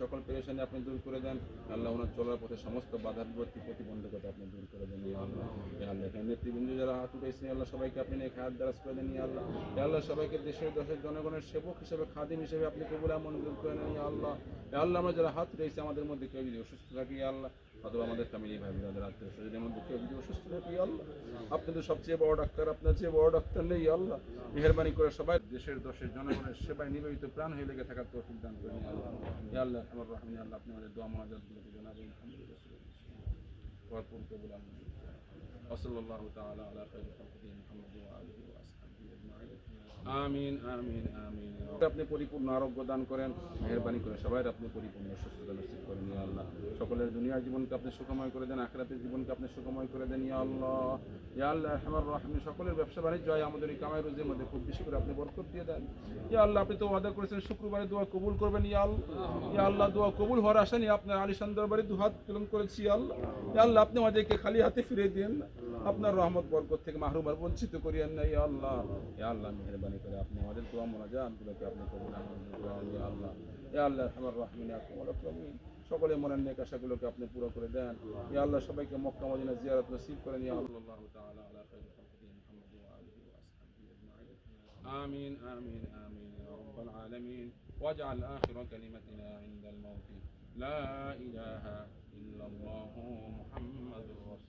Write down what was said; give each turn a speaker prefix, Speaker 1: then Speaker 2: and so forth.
Speaker 1: সকল পেরেশানি আপনি দূর করে দেন। আল্লাহ ওনার চলার পথে সমস্ত বাধা বিপত্তি প্রতিবন্ধকতা আপনি দূর করে দেন আল্লাহ। এখানে নেতৃবৃন্দ যারা হাত উঠেছেন আল্লাহ সবাইকে আপনি নেক হাত দ্বারাজ করে দেন আল্লাহ। আল্লাহ সবাইকে দেশের দেশের জনগণের সেবক হিসেবে, খাদিম হিসেবে আপনি কবুল মঞ্জুর করে নেন আল্লাহ। আল্লাহ, আমরা যারা হাত উঠেছি আমাদের মধ্যে কেউ যদি অসুস্থ থাকে আল্লাহ। অথবা আমাদের ফ্যামিলি ভাই বোনদের আত্মীয় স্বজনের মধ্যে কেউ যদি অসুস্থ থাকে আল্লাহ। আপনি তো সবচেয়ে বড় ডাক্তার, আপনার চেয়ে বড় ডাক্তার নেই আল্লাহ। মেহরবানি করে সবাই দেশের দশের জনগণের সেবায় নিবেদিত প্রাণ হয়ে লেগে থাকার তৌফিক দান ইয়া আল্লাহ। আল্লাহ, আমার রহমান আল্লাহ, আপনি আমাদের দোয়া মহাজাতগুলোকে জানাবেন ভরপুর কবুল আমিন وصلى الله تعالى على خير خلقه محمد وآله وأصحابه أجمعين. আমিন আমিন আমিন। আপনি পরিপূর্ণ আরোগ্য দান করেন, মেহরবানি করে সবাই আপনি পরিপূর্ণ সুস্থতা নসিব করেন, ইয়া আল্লাহ। সকলের দুনিয়ার জীবনকে আপনি সুখময় করে দেন, আখরাতের জীবনকে আপনি সুখময় করে দেন, ইয়া আল্লাহ। ইয়া আল্লাহ রহমান। সকলের ব্যবসা বাণিজ্য হয়, আমাদের এই কামাই রোজের মধ্যে খুব বেশি করে আপনি বরকত দিয়ে দেন। ইয়া আল্লাহ, আপনি তো ওয়াদা করেছেন, শুক্রবারে দোয়া কবুল করবেন, ইয়া আল্লাহ। ইয়া আল্লাহ, দোয়া কবুল হওয়ার আশা নিয়ে আপনার আলিশান দরবারে দু হাত তুলন করেছি, ইয়া আল্লাহ। ইয়া আল্লাহ, আপনি আমাদেরকে খালি হাতে ফিরে দিন আপনার রহমত বরকত থেকে মাহরুম আর বঞ্চিত করিয়েন না ইয়া আল্লাহ ইয়া আল্লাহ মেহরবানি করে আপনি আমাদের দোয়া মোনাজাতগুলোকে আপনি কবুল মঞ্জুর করেন ইয়া আল্লাহ ইয়া আল্লাহ আমার রহমিন আকমল আকরামিন সকলে মনের নেক আশাগুলোকে আপনি পুরো করে দেন ইয়া আল্লাহ সবাইকে মক্কা মদিনা জিয়ারত নসিব করেন ইয়া আল্লাহ তাআলা আলা খাইরি খালকিহি মুহাম্মদ ওয়া আলিহি ওয়া আসহাবিহি আজমাইন آمين آمين آمين يا رب العالمين واجعل آخر كلمتنا عند الموت لا إله إلا الله محمد رسول الله